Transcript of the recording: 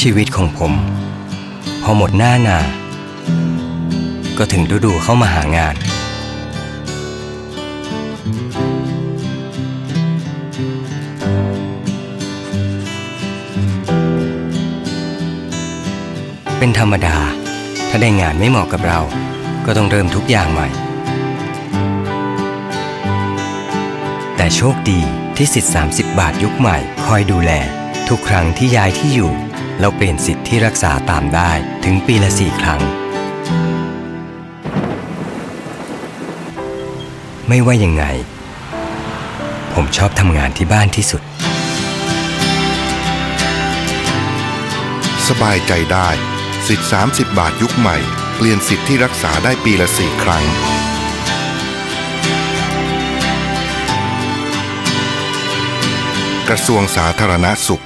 ชีวิตของผม พอหมดหน้านา ก็ถึงฤดูเข้ามาหางาน เป็นธรรมดา ถ้าได้งานไม่เหมาะกับเรา ก็ต้องเริ่มทุกอย่างใหม่ แต่โชคดีที่สิทธิ์ 30 บาทยุคใหม่คอยดูแล ทุกครั้งที่ย้ายที่อยู่ เราเปลี่ยนสิทธิ์ที่รักษาตามได้ถึงปีละ4ครั้ง ไม่ว่ายังไง ผมชอบทำงานที่บ้านที่สุด สบายใจได้ สิทธิ์ 30 บาทยุคใหม่ เปลี่ยนสิทธิ์ที่รักษาได้ปีละ4ครั้งกระทรวงสาธารณสุข